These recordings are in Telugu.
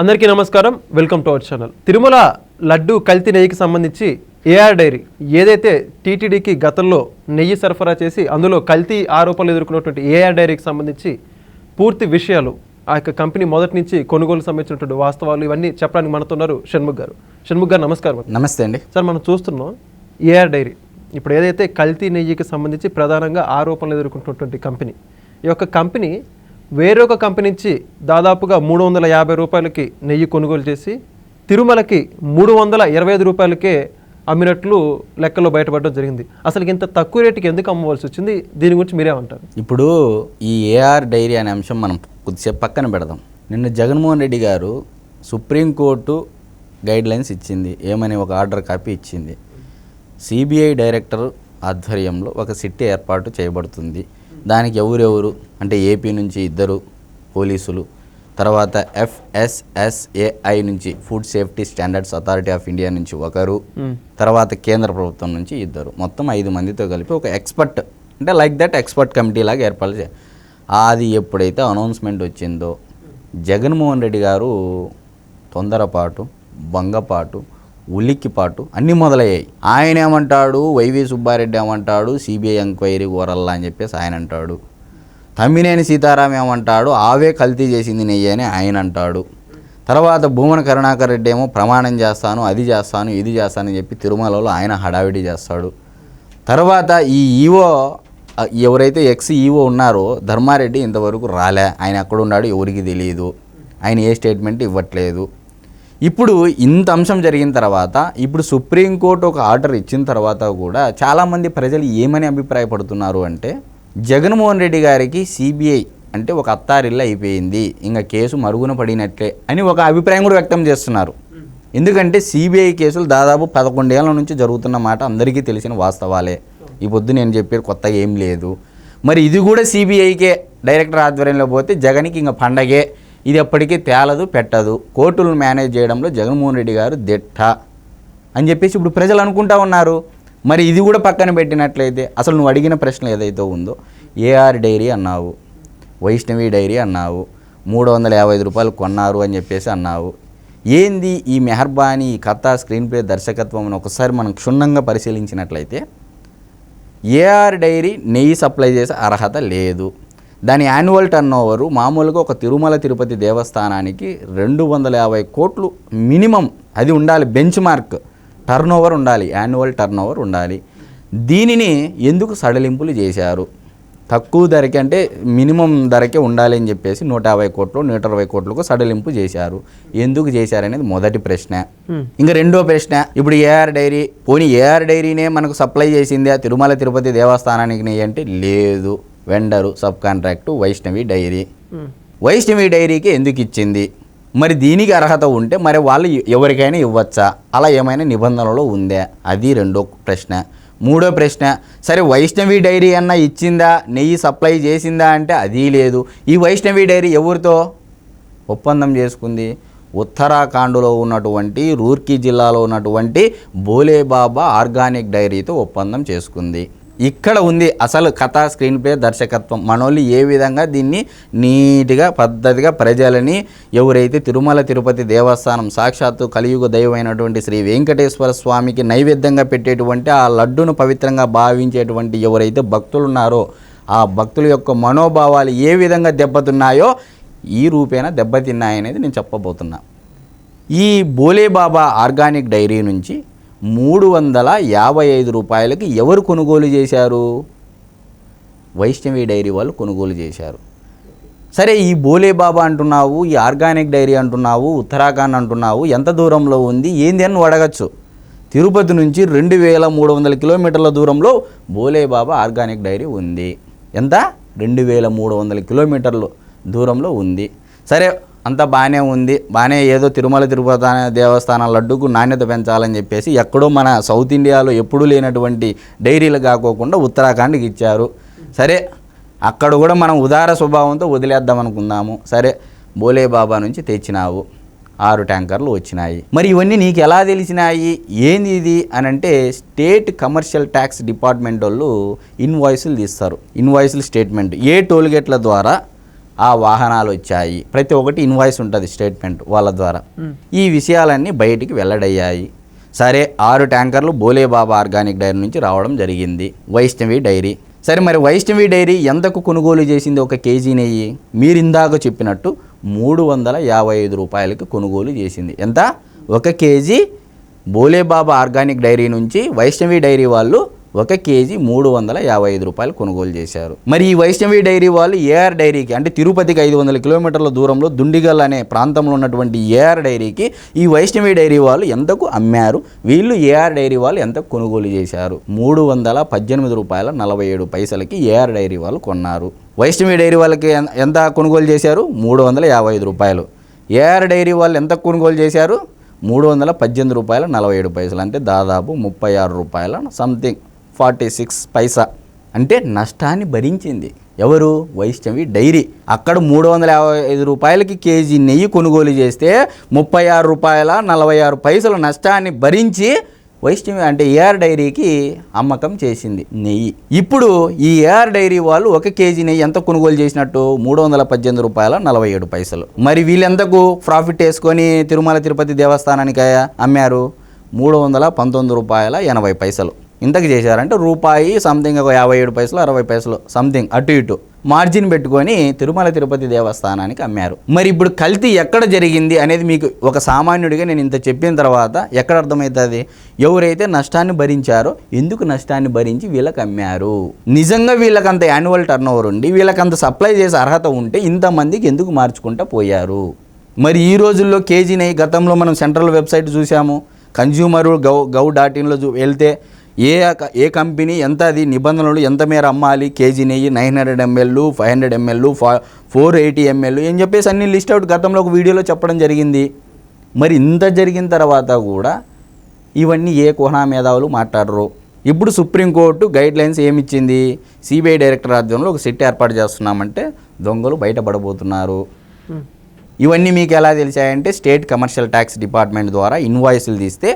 అందరికీ నమస్కారం. Welcome to our channel. Tirumala laddu కల్తీ నెయ్యికి సంబంధించి ఏఆర్ డైరీ ఏదైతే టీటీడీకి గతంలో నెయ్యి సరఫరా చేసి అందులో కల్తీ ఆరోపణలు ఎదుర్కొన్నటువంటి ఏఆర్ డైరీకి సంబంధించి పూర్తి విషయాలు ఆ యొక్క కంపెనీ మొదటి నుంచి కొనుగోలు సంబంధించినటువంటి వాస్తవాలు ఇవన్నీ చెప్పడానికి మనతున్నారు షణ్ముఖ్ గారు. షణ్ముఖ్ గారు నమస్కారం నమస్తే అండి. సార్ మనం చూస్తున్నాం ఏఆర్ డైరీ. ఇప్పుడు ఏదైతే కల్తీ నెయ్యికి సంబంధించి ప్రధానంగా ఆరోపణలు ఎదుర్కొంటున్నటువంటి కంపెనీ ఈ యొక్క కంపెనీ వేరొక కంపెనీ నుంచి దాదాపుగా మూడు వందల యాభై రూపాయలకి నెయ్యి కొనుగోలు చేసి తిరుమలకి మూడు వందల ఇరవై ఐదు రూపాయలకే అమ్మినట్లు లెక్కలో బయటపడడం జరిగింది. అసలు ఇంత తక్కువ రేటుకి ఎందుకు అమ్మవలసి వచ్చింది? దీని గురించి మీరేమంటారు ఇప్పుడు ఈ ఏఆర్ డైరీ అనే అంశం మనం కొద్దిసేపు పక్కన పెడదాం. నిన్న జగన్మోహన్ రెడ్డి గారు సుప్రీంకోర్టు గైడ్లైన్స్ ఇచ్చింది. ఏమని ఒక ఆర్డర్ కాపీ ఇచ్చింది. సిబిఐ డైరెక్టర్ ఆధ్వర్యంలో ఒక సిట్ ఏర్పాటు చేయబడుతుంది. దానికి ఎవరెవరు? అంటే ఏపీ నుంచి ఇద్దరు పోలీసులు. తర్వాత ఎఫ్ఎస్ఎస్ఏఐ నుంచి food safety standards authority of India నుంచి ఒకరు. తర్వాత కేంద్ర ప్రభుత్వం నుంచి ఇద్దరు. మొత్తం ఐదు మందితో కలిపి ఒక ఎక్స్పర్ట్ అంటే లైక్ దట్ ఎక్స్పర్ట్ కమిటీ లాగా ఏర్పాటు చే అది ఎప్పుడైతే అనౌన్స్మెంట్ వచ్చిందో జగన్మోహన్ రెడ్డి గారు తొందరపాటు భంగపాటు ఉలిక్కిపాటు అన్నీ మొదలయ్యాయి. ఆయన ఏమంటాడు? వైవి సుబ్బారెడ్డి ఏమంటాడు? సిబిఐ ఎంక్వైరీ కోరల్లా అని చెప్పేసి ఆయన అంటాడు. తమ్మినేని సీతారాం ఏమంటాడు? ఆవే కల్తీ చేసింది నెయ్యి అని ఆయన అంటాడు. తర్వాత భూమన కరుణాకర్ రెడ్డి ఏమో ప్రమాణం చేస్తాను అది చేస్తాను ఇది చేస్తాను అని చెప్పి తిరుమలలో ఆయన హడావిడి చేస్తాడు. తర్వాత ఈ ఈవో ఎవరైతే ఎక్స్ ఈవో ఉన్నారో ధర్మారెడ్డి ఇంతవరకు రాలే. ఆయన ఎక్కడున్నాడో ఎవరికి తెలియదు ఆయన ఏ స్టేట్మెంట్ ఇవ్వట్లేదు. ఇప్పుడు ఇంత అంశం జరిగిన తర్వాత ఇప్పుడు సుప్రీంకోర్టు ఒక ఆర్డర్ ఇచ్చిన తర్వాత కూడా చాలామంది ప్రజలు ఏమని అభిప్రాయపడుతున్నారు అంటే జగన్మోహన్ రెడ్డి గారికి సిబిఐ అంటే ఒక అత్తారిల్లు అయిపోయింది ఇంకా కేసు మరుగున పడినట్లే అని ఒక అభిప్రాయం కూడా వ్యక్తం చేస్తున్నారు. ఎందుకంటే సిబిఐ కేసులు దాదాపు పదకొండేళ్ళ నుంచి జరుగుతున్న మాట అందరికీ తెలిసిన వాస్తవాలే. ఈ పొద్దు నేను చెప్పేది కొత్తగా ఏం లేదు. మరి ఇది కూడా సిబిఐకే డైరెక్టర్ ఆధ్వర్యంలో పోతే జగన్కి ఇంకా పండగే. ఇది ఎప్పటికీ తేలదు పెట్టదు. కోర్టులను మేనేజ్ చేయడంలో జగన్మోహన్ రెడ్డి గారు దిట్ట. అని చెప్పేసి ఇప్పుడు ప్రజలు అనుకుంటా ఉన్నారు. మరి ఇది కూడా పక్కన పెట్టినట్లయితే అసలు నువ్వు అడిగిన ప్రశ్న ఏదైతే ఉందో ఏఆర్ డైరీ అన్నావు వైష్ణవి డైరీ అన్నావు మూడు వందల యాభై ఐదు రూపాయలు కొన్నారు అని చెప్పేసి అన్నావు. ఏంది ఈ మెహర్బానీ ఈ కథ స్క్రీన్ ప్లే దర్శకత్వం అని ఒకసారి మనం క్షుణ్ణంగా పరిశీలించినట్లయితే ఏఆర్ డైరీ నెయ్యి సప్లై చేసే అర్హత లేదు. దాని యాన్యువల్ టర్న్ ఓవరు మామూలుగా ఒక తిరుమల తిరుపతి దేవస్థానానికి రెండు వందల యాభై కోట్లు మినిమం. అది ఉండాలి బెంచ్ మార్క్ టర్న్ ఓవర్ ఉండాలి యాన్యువల్ టర్న్ ఓవర్ ఉండాలి. దీనిని ఎందుకు సడలింపులు చేశారు? తక్కువ ధరకి అంటే మినిమం ధరకే ఉండాలి అని చెప్పేసి నూట యాభై కోట్లు నూట ఇరవై కోట్లకు సడలింపు చేశారు. ఎందుకు చేశారనేది మొదటి ప్రశ్న. ఇంకా రెండో ప్రశ్న ఇప్పుడు ఏఆర్ డైరీ పోనీ ఏఆర్ డైరీనే మనకు సప్లై చేసిందే తిరుమల తిరుపతి దేవస్థానానికి అంటే లేదు. Vendor subcontract Vaishnavi dairy. Vaishnavi డైరీకి ఎందుకు ఇచ్చింది? మరి దీనికి అర్హత ఉంటే మరి వాళ్ళు ఎవరికైనా ఇవ్వచ్చా? అలా ఏమైనా నిబంధనలో ఉందా? అది రెండో ప్రశ్న. మూడో ప్రశ్న సరే వైష్ణవి డైరీ అన్న ఇచ్చిందా? నెయ్యి సప్లై చేసిందా అంటే అది లేదు. ఈ వైష్ణవి డైరీ ఎవరితో? ఒప్పందం చేసుకుంది. ఉత్తరాఖండ్లో ఉన్నటువంటి రూర్కీ జిల్లాలో ఉన్నటువంటి బోలేబాబా ఆర్గానిక్ డైరీతో ఒప్పందం చేసుకుంది. ఇక్కడ ఉంది అసలు కథ స్క్రీన్ ప్లే దర్శకత్వం. మనోళ్ళు ఏ విధంగా దీన్ని నీట్గా పద్ధతిగా ప్రజలని ఎవరైతే తిరుమల తిరుపతి దేవస్థానం సాక్షాత్తు కలియుగ దైవమైనటువంటి శ్రీ వెంకటేశ్వర స్వామికి నైవేద్యంగా పెట్టేటువంటి ఆ లడ్డును పవిత్రంగా భావించేటువంటి ఎవరైతే భక్తులు ఉన్నారో ఆ భక్తుల యొక్క మనోభావాలు ఏ విధంగా దెబ్బతిన్నాయో ఈ రూపేణ దెబ్బతిన్నాయనేది నేను చెప్పబోతున్నా. ఈ బోలేబాబా ఆర్గానిక్ డైరీ నుంచి మూడు వందల యాభై ఐదు రూపాయలకి ఎవరు కొనుగోలు చేశారు? వైష్ణవి డైరీ వాళ్ళు కొనుగోలు చేశారు. సరే ఈ బోలేబాబా అంటున్నావు ఈ ఆర్గానిక్ డైరీ అంటున్నావు ఉత్తరాఖండ్ అంటున్నావు ఎంత దూరంలో ఉంది ఏంది అని నువ్వు అడగచ్చు. తిరుపతి నుంచి రెండు వేల మూడు వందల కిలోమీటర్ల దూరంలో బోలేబాబా ఆర్గానిక్ డైరీ ఉంది. ఎంత? రెండు వేల మూడు వందల కిలోమీటర్లు దూరంలో ఉంది. సరే అంతా బాగానే ఉంది. బాగానే ఏదో తిరుమల తిరుపతి అనే దేవస్థానం లడ్డుకు నాణ్యత పెంచాలని చెప్పేసి ఎక్కడో మన సౌత్ ఇండియాలో ఎప్పుడూ లేనటువంటి డైరీలు కాకోకుండా ఉత్తరాఖండ్కి ఇచ్చారు. సరే అక్కడ కూడా మనం ఉదార స్వభావంతో వదిలేద్దాం అనుకుందాము. సరే బోలే బాబా నుంచి తెచ్చినావు. ఆరు ట్యాంకర్లు వచ్చినాయి. మరి ఇవన్నీ నీకు ఎలా తెలిసినాయి? ఏంది ఇది? అని అంటే స్టేట్ కమర్షియల్ ట్యాక్స్ డిపార్ట్మెంట్ వాళ్ళు ఇన్వాయిస్లు తీస్తారు. ఇన్వాయిస్లు స్టేట్మెంట్. ఏ టోల్గేట్ల ద్వారా ఆ వాహనాలు వచ్చాయి. ప్రతి ఒక్కటి ఇన్వాయిస్ ఉంటుంది స్టేట్మెంట్ వాళ్ళ ద్వారా. ఈ విషయాలన్నీ బయటికి వెల్లడయ్యాయి. సరే ఆరు ట్యాంకర్లు బోలేబాబా ఆర్గానిక్ డైరీ నుంచి రావడం జరిగింది. వైష్ణవి డైరీ. సరే మరి వైష్ణవి డైరీ ఎంతకు కొనుగోలు చేసింది ఒక కేజీ నెయ్యి? మీరు ఇందాక చెప్పినట్టు మూడు వందల యాభై ఐదు రూపాయలకి కొనుగోలు చేసింది. ఎంత? ఒక కేజీ బోలేబాబా ఆర్గానిక్ డైరీ నుంచి వైష్ణవి డైరీ వాళ్ళు ఒక కేజీ మూడు వందల యాభై ఐదు రూపాయలు కొనుగోలు చేశారు. మరి ఈ వైష్ణవి డైరీ వాళ్ళు ఏఆర్ డైరీకి అంటే తిరుపతికి ఐదు వందల కిలోమీటర్ల దూరంలో దుండిగల్ అనే ప్రాంతంలో ఉన్నటువంటి ఏఆర్ డైరీకి ఈ వైష్ణవి డైరీ వాళ్ళు ఎంతకు అమ్మారు? వీళ్ళు ఏఆర్ డైరీ వాళ్ళు ఎంత కొనుగోలు చేశారు? మూడు వందల పద్దెనిమిది రూపాయల నలభై ఏడు పైసలకి ఏఆర్ డైరీ వాళ్ళు కొన్నారు. వైష్ణవి డైరీ వాళ్ళకి ఎంత కొనుగోలు చేశారు? మూడు వందల యాభై ఐదు రూపాయలు. ఏఆర్ డైరీ వాళ్ళు ఎంత కొనుగోలు చేశారు? మూడు వందల పద్దెనిమిది రూపాయల నలభై ఏడు పైసలు అంటే దాదాపు ముప్పై ఆరు రూపాయల సంథింగ్. ఫార్టీ సిక్స్ పైసా. అంటే నష్టాన్ని భరించింది. ఎవరు? వైష్ణవి డైరీ. అక్కడ మూడు వందల యాభై ఐదు రూపాయలకి కేజీ నెయ్యి కొనుగోలు చేస్తే ముప్పై ఆరు రూపాయల నలభై ఆరు పైసల నష్టాన్ని భరించి వైష్ణవి అంటే ఏఆర్ డైరీకి అమ్మకం చేసింది నెయ్యి. ఇప్పుడు ఈ ఏఆర్ డైరీ వాళ్ళు ఒక కేజీ నెయ్యి ఎంత కొనుగోలు చేసినట్టు? మూడు వందల పద్దెనిమిది రూపాయల నలభై ఏడు పైసలు. మరి వీళ్ళెంతకు ప్రాఫిట్ వేసుకొని తిరుమల తిరుపతి దేవస్థానానికి అమ్మారు? మూడు వందల పంతొమ్మిది రూపాయల ఎనభై పైసలు. ఇంతకు చేశారంటే రూపాయి సంథింగ్ ఒక యాభై ఏడు పైసలు అరవై పైసలు సంథింగ్ అటు ఇటు. మార్జిన్ పెట్టుకొని తిరుమల తిరుపతి దేవస్థానానికి అమ్మారు. మరి ఇప్పుడు కల్తీ ఎక్కడ జరిగింది అనేది మీకు ఒక సామాన్యుడిగా నేను ఇంత చెప్పిన తర్వాత ఎక్కడ అర్థమవుతుంది? ఎవరైతే నష్టాన్ని భరించారో ఎందుకు నష్టాన్ని భరించి వీళ్ళకి అమ్మారు? నిజంగా వీళ్ళకంత యాన్యువల్ టర్న్ ఓవర్ ఉండి వీళ్ళకంత అంత సప్లై చేసే అర్హత ఉంటే ఇంతమందికి ఎందుకు మార్చుకుంటా పోయారు? మరి ఈ రోజుల్లో కేజీని గతంలో మనం సెంట్రల్ వెబ్సైట్ చూసాము కన్జ్యూమర్ గౌ గౌ డాట్ ఇన్లో చూ వెళ్తే ఏ క- ఏ కంపెనీ ఎంత అది నిబంధనలు ఎంత మేర అమ్మాలి? కేజీ నెయ్యి nine hundred ML five hundred ML ఫా ఫోర్ ఎయిటీ ఎంఎల్ అని చెప్పేసి అన్ని లిస్ట్ అవుట్ గతంలో ఒక వీడియోలో చెప్పడం జరిగింది. మరి ఇంత జరిగిన తర్వాత కూడా ఇవన్నీ ఏ కోహనా మేధావులు మాట్లాడరు. ఇప్పుడు సుప్రీంకోర్టు గైడ్ లైన్స్ ఏమిచ్చింది? సిబిఐ డైరెక్టర్ ఆధ్వర్యంలో ఒక సెట్ ఏర్పాటు చేస్తున్నామంటే దొంగలు బయటపడబోతున్నారు. ఇవన్నీ మీకు ఎలా తెలిసాయంటే స్టేట్ కమర్షియల్ ట్యాక్స్ డిపార్ట్మెంట్ ద్వారా ఇన్వాయిస్లు తీస్తే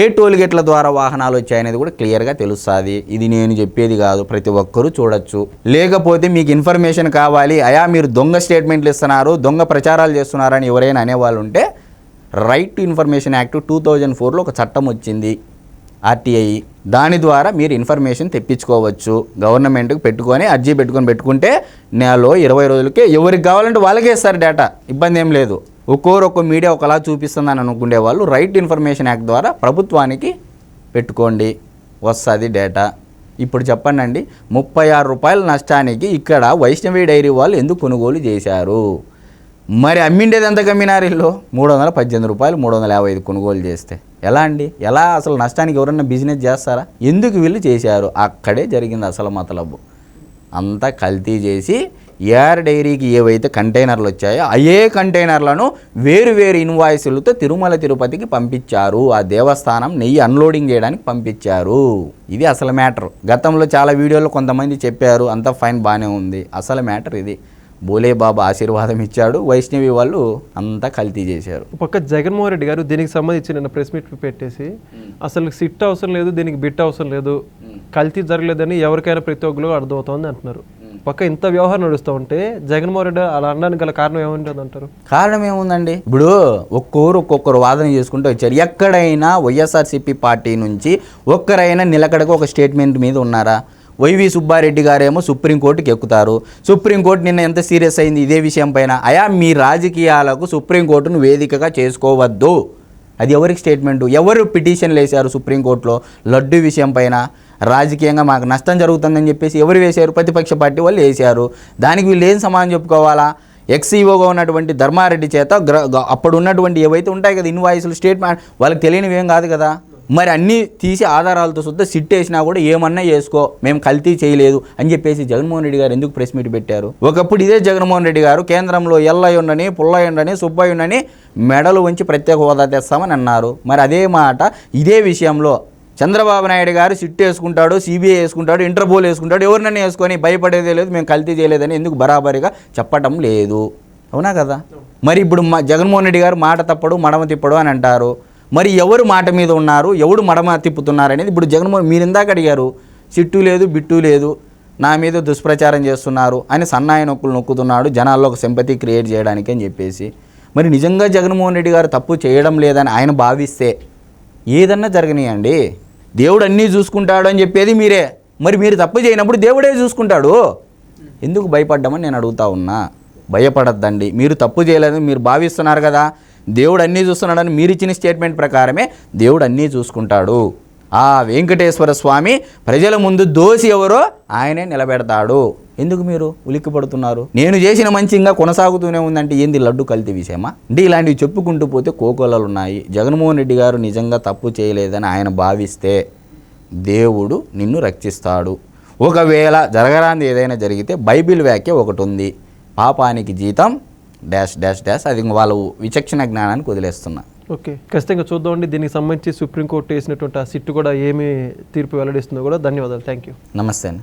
ఏ టోల్గేట్ల ద్వారా వాహనాలు వచ్చాయనేది కూడా క్లియర్గా తెలుస్తుంది. ఇది నేను చెప్పేది కాదు ప్రతి ఒక్కరూ చూడొచ్చు. లేకపోతే మీకు ఇన్ఫర్మేషన్ కావాలి అయా మీరు దొంగ స్టేట్మెంట్లు ఇస్తున్నారు దొంగ ప్రచారాలు చేస్తున్నారని ఎవరైనా అనేవాళ్ళు ఉంటే right to information act two thousand ఫోర్లో ఒక చట్టం వచ్చింది ఆర్టీఐ. దాని ద్వారా మీరు ఇన్ఫర్మేషన్ తెప్పించుకోవచ్చు. గవర్నమెంట్కి పెట్టుకొని అర్జీ పెట్టుకొని పెట్టుకుంటే నెలలో ఇరవై రోజులకే ఎవరికి కావాలంటే వాళ్ళకే ఇస్తారు డేటా ఇబ్బంది ఏం లేదు. ఒక్కొరొక్క మీడియా ఒకలా చూపిస్తుందని అనుకునే వాళ్ళు రైట్ ఇన్ఫర్మేషన్ యాక్ట్ ద్వారా ప్రభుత్వానికి పెట్టుకోండి. వస్తుంది డేటా ఇప్పుడు చెప్పండి ముప్పై ఆరు రూపాయల నష్టానికి ఇక్కడ వైష్ణవి డైరీ వాళ్ళు ఎందుకు కొనుగోలు చేశారు? మరి అమ్మిండేది ఎంత కమ్మినారు ఇల్లు మూడు వందల పద్దెనిమిది రూపాయలు మూడు వందల యాభై ఐదు కొనుగోలు చేస్తే. ఎలా అండి? ఎలా అసలు నష్టానికి ఎవరన్నా బిజినెస్ చేస్తారా? ఎందుకు వీళ్ళు చేశారు? అక్కడే జరిగింది అసలు మతలబు. అంతా కల్తీ చేసి ఏఆర్ డైరీకి ఏవైతే కంటైనర్లు వచ్చాయో అయ్యే కంటైనర్లను వేరు వేరు ఇన్వాయిస్లతో తిరుమల తిరుపతికి పంపించారు. ఆ దేవస్థానం నెయ్యి అన్లోడింగ్ చేయడానికి పంపించారు. ఇది అసలు మ్యాటర్. గతంలో చాలా వీడియోలు కొంతమంది చెప్పారు అంతా ఫైన్ బాగానే ఉంది. అసలు మ్యాటర్ ఇది. బోలే బాబా ఆశీర్వాదం ఇచ్చాడు. వైష్ణవి వాళ్ళు అంతా కల్తీ చేశారు. పక్క జగన్మోహన్ రెడ్డి గారు దీనికి సంబంధించి నిన్న ప్రెస్ మీట్ పెట్టేసి అసలు సిట్ అవసరం లేదు దీనికి బిట్ అవసరం లేదు కల్తీ జరగలేదని ఎవరికైనా ప్రతి ఒక్కరు అర్థమవుతోంది అంటున్నారు. పక్క ఇంత వ్యవహారం నడుస్తూ ఉంటే జగన్మోహన్ రెడ్డి అలా అనడానికి గల కారణం ఏముంటుంది అంటారు? కారణం ఏముందండి? ఇప్పుడు ఒక్కొక్కరు ఒక్కొక్కరు వాదన చేసుకుంటూ వచ్చారు. ఎక్కడైనా వైఎస్ఆర్సీపీ పార్టీ నుంచి ఒక్కరైనా నిలకడగా ఒక స్టేట్మెంట్ మీద ఉన్నారా? వైవి సుబ్బారెడ్డి గారేమో సుప్రీంకోర్టుకి ఎక్కుతారు. సుప్రీంకోర్టు నిన్న ఎంత సీరియస్ అయింది ఇదే విషయం పైన? అయా మీ రాజకీయాలకు సుప్రీంకోర్టును వేదికగా చేసుకోవద్దు. అది ఎవరికి స్టేట్మెంట్? ఎవరు పిటిషన్లు వేశారు సుప్రీంకోర్టులో? లడ్డు విషయం పైన. రాజకీయంగా మాకు నష్టం జరుగుతుందని చెప్పేసి ఎవరు వేశారు? ప్రతిపక్ష పార్టీ వాళ్ళు వేశారు. దానికి వీళ్ళు ఏం సమాధానం చెప్పుకోవాలా? ఎక్స్ఈఓగా ఉన్నటువంటి ధర్మారెడ్డి చేత గ్ర అప్పుడు ఉన్నటువంటి ఏవైతే ఉంటాయి కదా ఇన్వాయిస్లు స్టేట్మెంట్ వాళ్ళకి తెలియనివి ఏం కాదు కదా? మరి అన్నీ తీసి ఆధారాలతో శుద్ధ సిట్ వేసినా కూడా ఏమన్నా చేసుకో మేము కల్తీ చేయలేదు అని చెప్పేసి జగన్మోహన్ రెడ్డి గారు ఎందుకు ప్రెస్ మీట్ పెట్టారు? ఒకప్పుడు ఇదే జగన్మోహన్ రెడ్డి గారు కేంద్రంలో ఎల్లయ్య ఉండని పుల్లయ్య ఉండని సుబ్బయ్య ఉండని మెడలు ఉంచి ప్రత్యేక హోదా తెస్తామని అన్నారు. మరి అదే మాట ఇదే విషయంలో చంద్రబాబు నాయుడు గారు సిట్ వేసుకుంటాడు సిబిఐ వేసుకుంటాడు ఇంటర్పోల్ వేసుకుంటాడు ఎవరినైనా వేసుకొని భయపడేదే లేదు మేము కల్తీ చేయలేదని ఎందుకు బరాబరిగా చెప్పటం లేదు. అవునా కదా? మరి ఇప్పుడు మా జగన్మోహన్ రెడ్డి గారు మాట తప్పడు మడమ తిప్పడు అని అంటారు. మరి ఎవరు మాట మీద ఉన్నారు? ఎవడు మడమ తిప్పుతున్నారు అనేది ఇప్పుడు జగన్మోహన్ మీరు ఇందాక అడిగారు సిట్టు లేదు బిట్టు లేదు నా మీద దుష్ప్రచారం చేస్తున్నారు అని సన్నాయి నొక్కులు నొక్కుతున్నాడు జనాల్లో ఒక సింపతి క్రియేట్ చేయడానికి అని చెప్పేసి. మరి నిజంగా జగన్మోహన్ రెడ్డి గారు తప్పు చేయడం లేదని ఆయన భావిస్తే ఏదన్నా జరగనీయండి. దేవుడు అన్నీ చూసుకుంటాడు అని చెప్పేది మీరే. మరి మీరు తప్పు చేయనప్పుడు దేవుడే చూసుకుంటాడు. ఎందుకు భయపడ్డామని నేను అడుగుతా ఉన్నా. భయపడద్దండి. మీరు తప్పు చేయలేదని మీరు భావిస్తున్నారు కదా. దేవుడు అన్నీ చూస్తున్నాడని మీరు ఇచ్చిన స్టేట్మెంట్ ప్రకారమే దేవుడు అన్నీ చూసుకుంటాడు. ఆ వెంకటేశ్వర స్వామి ప్రజల ముందు దోషి ఎవరో ఆయనే నిలబెడతాడు. ఎందుకు మీరు ఉలిక్కి పడుతున్నారు నేను చేసిన మంచి ఇంకా కొనసాగుతూనే ఉందంటే ఏంది లడ్డు కల్తీ విషయమా? అంటే ఇలాంటివి చెప్పుకుంటూ పోతే కోకోలలు ఉన్నాయి జగన్మోహన్ రెడ్డి గారు నిజంగా తప్పు చేయలేదని ఆయన భావిస్తే దేవుడు నిన్ను రక్షిస్తాడు. ఒకవేళ జరగరాంది ఏదైనా జరిగితే బైబిల్ వ్యాఖ్య ఒకటి ఉంది. పాపానికి జీతం డాష్ డాష్ డాష్. అది ఇంక వాళ్ళు విచక్షణ జ్ఞానానికి వదిలేస్తున్నా. ఓకే. ఖచ్చితంగా చూద్దామండి. దీనికి సంబంధించి సుప్రీంకోర్టు వేసినటువంటి ఆ సిట్టు కూడా ఏమి తీర్పు వెల్లడిస్తుందో కూడా ధన్యవాదాలు. థ్యాంక్ యూ నమస్తే అండి.